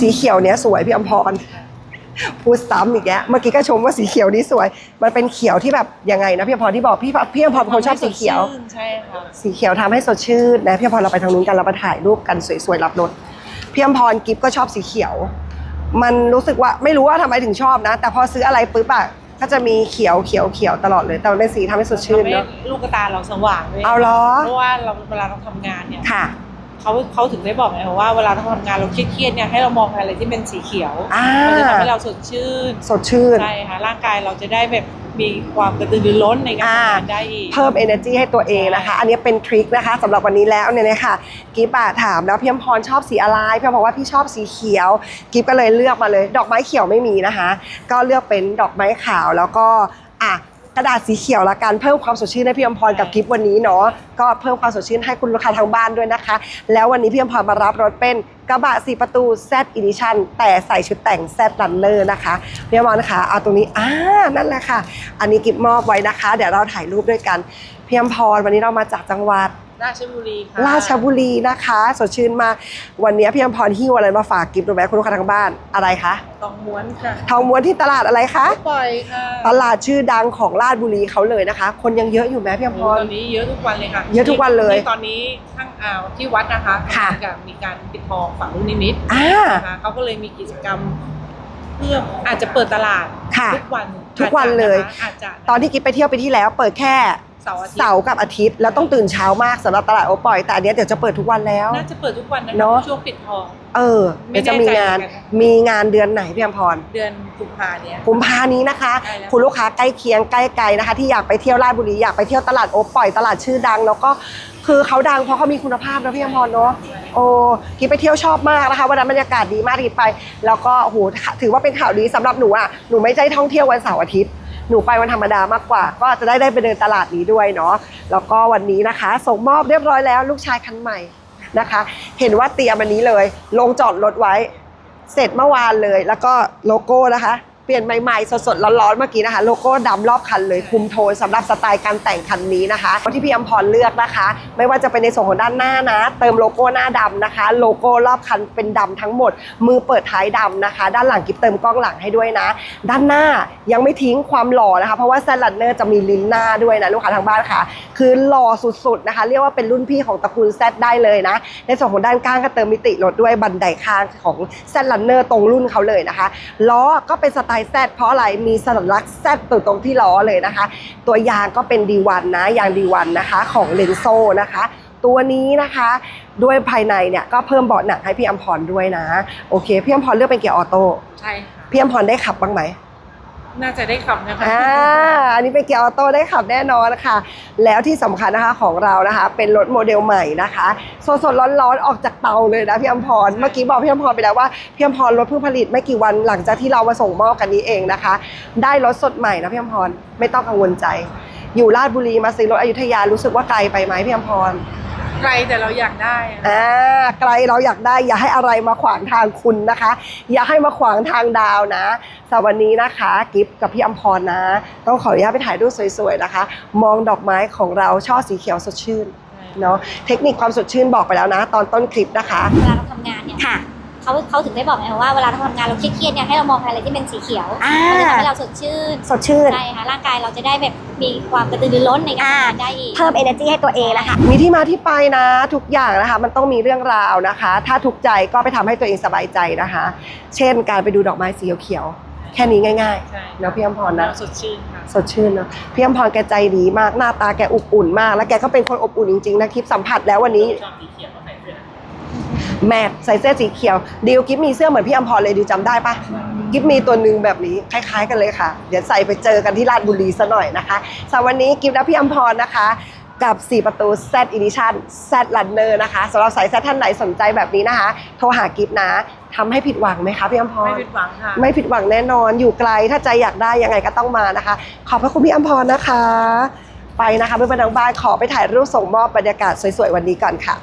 สีเขียวเนี้ยสวยพี่อมพร พูดซ้ำอีกแล้วเมื่อกี้ก็ชมว่าสีเขียวนี้สวย มันเป็นเขียวที่แบบยังไงนะพี่อมพรที่บอกพี่พี่อมพรเป็นคนชอบสีเขียว ใช่ค่ะสีเขียวทำให้สดชื่นนะพี่อมพรเราไปทางนู้นกันเราไปถ่ายรูปกันสวยๆรับรถพี่อมพรกิฟก็ชอบสีเขียว มันรู้สึกว่าไม่รู้ว่าทำไมถึงชอบนะ แต่พอซื้ออะไรปุ๊บอะก็จะมีเขียวเขียวเขียวตลอดเลย แต่มันเป็นสีทำให้สดชื่นทำให้เนาะลูกตาเราสว่างด้วยเอาเหรอเพราะว่าเราเวลาเราทำงานเนี่ยค่ะ เขาเขาถึงได้บอกไงว่าเวลาเราทำงานเราเครียดๆเนี่ยให้เรามองอะไรที่เป็นสีเขียวอ่ามันจะทำให้เราสดชื่นสดชื่น ใช่ค่ะร่างกายเราจะได้แบบมีความกระตือรือร้นในการอ่าทำงานได้อีก เพิ่ม energy ให้ตัวเองนะคะ อันนี้เป็นทริคนะคะสำหรับวันนี้แล้วเนี่ยนะคะกิฟอะถามแล้วพี่อมพรชอบสีอะไรพี่อมบอกว่าพี่ชอบสีเขียวกิฟก็เลยเลือกมาเลย ดอกไม้เขียวไม่มีนะคะ ก็เลือกเป็นดอกไม้ขาวแล้วก็อะ กระดาษสีเขียวละกันเพิ่มความสดชื่นให้พี่อมพรกับกิฟวันนี้เนาะก็เพิ่มความสดชื่นให้คุณลูกค้าทางบ้านด้วยนะคะ แล้ววันนี้พี่อมพรมารับรถเป็นกระบะสี่ประตู Z Edition แต่ใส่ชุดแต่ง Z Runner นะคะพี่อมพรนะคะเอาตรงนี้อ่านั่นแหละค่ะ อันนี้กิฟมอบไว้นะคะ เดี๋ยวเราถ่ายรูปด้วยกันพี่อมพรวันนี้เรามาจากจังหวัด ราชบุรีค่ะราชบุรีนะคะ สดชื่นมากวันนี้พี่อมพรหิ้วอะไรมาฝากกิฟต์รู้ไหมคุณลูกค้าทางบ้านอะไรคะตองม้วนค่ะทองม้วนที่ตลาดอะไรคะปล่อยค่ะตลาดชื่อดังของราชบุรีเขาเลยนะคะ คนยังเยอะอยู่ไหมพี่อมพตรอนนี้เยอะทุกวันเลยค่ะ เยอะทุกวันเลยตอนนี้ข้างอ่าวที่วัดนะคะค่ะกำลังมีการปิดทองฝั่งลูกนิมิตอ่านะคะเขาก็เลยมีกิจกรรมเพื่ออาจจะเปิดตลาดค่ะทุกวันทุกวันเลย อาจจะตอนที่กิฟไปเที่ยวไปที่แล้ว เปิดแค่ เสาร์อาทิตย์เสาร์กับอาทิตย์แล้วต้องตื่นเช้ามากสำหรับตลาดโอปอยแต่อันเนี้ยเดี๋ยวจะเปิดทุกวันแล้ว น่าจะเปิดทุกวันนะเนอะ ช่วงปิดทอง เออไม่เดี๋ยวจะมีงานแน่ใจเหมือนกัน มีงานเดือนไหนพี่อมพร เดือนกุมภาเนี่ย กุมภานี้นะคะ ใกล้แล้ว คุณลูกค้าใกล้เคียงใกล้ไกลนะคะ ที่อยากไปเที่ยวราชบุรีอยากไปเที่ยวตลาดโอปอยตลาดชื่อดัง แล้วก็คือเขาดังเพราะเขามีคุณภาพนะพี่อมพรเนาะโอ้กินไปเที่ยวชอบมากนะคะวันนั้นบรรยากาศดีมากที่ไป แล้วก็โอ้โหถือว่าเป็นข่าวดีสำหรับหนูอะหนูไม่ใช่ท่องเที่ยววันเสาร์อาทิตย์ หนูไปวันธรรมดามากกว่า ก็จะได้ได้ไปเดินตลาดนี้ด้วยเนาะแล้วก็วันนี้นะคะ ส่งมอบเรียบร้อยแล้วลูกชายคันใหม่นะคะ เห็นว่าเตรียมอันนี้เลย ลงจอดรถไว้ เสร็จเมื่อวานเลย แล้วก็โลโก้นะคะ เปลี่ยนใหม่ๆ สดๆ ร้อนๆ เมื่อกี้นะคะ โลโก้ดำรอบคันเลย คุมโทนสำหรับสไตล์การแต่งคันนี้นะคะที่พี่อมพรเลือกนะคะ ไม่ว่าจะเป็นในส่วนของด้านหน้านะ เติมโลโก้หน้าดำนะคะ โลโก้รอบคันเป็นดำทั้งหมด มือเปิดท้ายดำนะคะ ด้านหลังกิฟเติมกล้องหลังให้ด้วยนะ ด้านหน้ายังไม่ทิ้งความหล่อนะคะ เพราะว่าแซนลันเนอร์จะมีลิ้นหน้าด้วยนะลูกค้าทางบ้านค่ะ คือหล่อสุดๆนะคะ เรียกว่าเป็นรุ่นพี่ของตระกูลแซดได้เลยนะ ในส่วนของด้านข้างก็เติมมิติรถด้วยบันไดข้างของแซดลันเนอร์ตรงรุ่นเขาเลยนะคะล้อก็เป็นสไตล์แซดเพราะอะไรมีสัญลักษณ์แซดตัวตรงที่ล้อเลยนะคะ ตัวยางก็เป็นดีวันนะยางดีวันนะคะของเลนโซนะคะ ตัวนี้นะคะด้วยภายในเนี่ยก็เพิ่มเบาะหนังให้พี่อัมพรด้วยนะ โอเค พี่อัมพรเลือกเป็นเกียร์ออโต้ใช่ค่ะพี่อัมพรได้ขับบ้างไหม น่าจะได้ขับนะคะอ่าอันนี้เป็นเกียร์ออโต้ได้ขับแน่นอนค่ะ แล้วที่สำคัญนะคะของเรานะคะ เป็นรถโมเดลใหม่นะคะสดสดๆร้อนๆออกจากเตาเลยนะพี่อมพรเมื่อกี้บอกพี่อมพรไปแล้วว่าพี่อมพรรถเพิ่งผลิตไม่กี่วันหลังจากที่เรามาส่งมอบกันนี้เองนะคะ ได้รถสดใหม่นะพี่อมพรไม่ต้องกังวลใจ อยู่ราชบุรีมาซื้อรถอยุธยารู้สึกว่าไกลไปไหมพี่อมพร ไกลแต่เราอยากได้อะอ่าไกลเราอยากได้อย่าให้อะไรมาขวางทางคุณนะคะ อย่าให้มาขวางทางดาวนะสำหรับวันนี้นะคะ กิฟกับพี่อมพรนะ ต้องขออนุญาตไปถ่ายรูปสวยๆนะคะ มองดอกไม้ของเราช่อสีเขียวสดชื่นเนาะเทคนิคความสดชื่นบอกไปแล้วนะ ตอนต้นคลิปนะคะ เวลาเราทำงานเนี่ย เขาเขาถึงได้บอกไงว่าเวลาเราทำงานเราเครียดๆเนี่ยให้เรามองอะไรที่เป็นสีเขียวอ่า มันจะทำให้เราสดชื่นสดชื่น ใช่ค่ะร่างกายเราจะได้แบบมีความกระตือรือร้นในการทำงานได้อีก เพิ่ม energy ให้ตัวเองนะคะ มีที่มาที่ไปนะทุกอย่างนะคะ มันต้องมีเรื่องราวนะคะ ถ้าทุกข์ใจก็ไปทำให้ตัวเองสบายใจนะคะ เช่นการไปดูดอกไม้สีเขียวๆแค่นี้ง่ายใช่ๆเนาะพี่อมพรนะ สดชื่นค่ะ สดชื่นเนอะพี่อมพรแกใจดีมากหน้าตาแกอบอุ่นมาก แล้วแกก็เป็นคนอบอุ่นจริงๆนะคลิปสัมผัสแล้ววันนี้ ชอบสีเขียวก็ใส่เสื้อ แมทใส่เสื้อสีเขียวดิวกิฟมีเสื้อเหมือนพี่อมพรเลยดิวจำได้ปะกิฟมีตัวหนึ่งแบบนี้คล้ายๆ กันเลยค่ะ เดี๋ยวใส่ไปเจอกันที่ราชบุรีซะหน่อยนะคะสำหรับวันนี้กิฟและพี่อมพรนะคะกับ 4 ประตู Z Edition Z Runner นะคะสำหรับสาย Z ท่านไหนสนใจแบบนี้นะคะ โทรหากิฟนะทำให้ผิดหวังไหมคะพี่อมพรไม่ผิดหวังค่ะ ไม่ผิดหวังแน่นอนอยู่ไกลถ้าใจอยากได้ยังไงก็ต้องมานะคะ ขอบพระคุณพี่อมพรนะคะ ไปนะคะเพื่อนๆทางบ้านขอไปถ่ายรูปส่งมอบบรรยากาศสวยๆวันนี้ก่อนค่ะ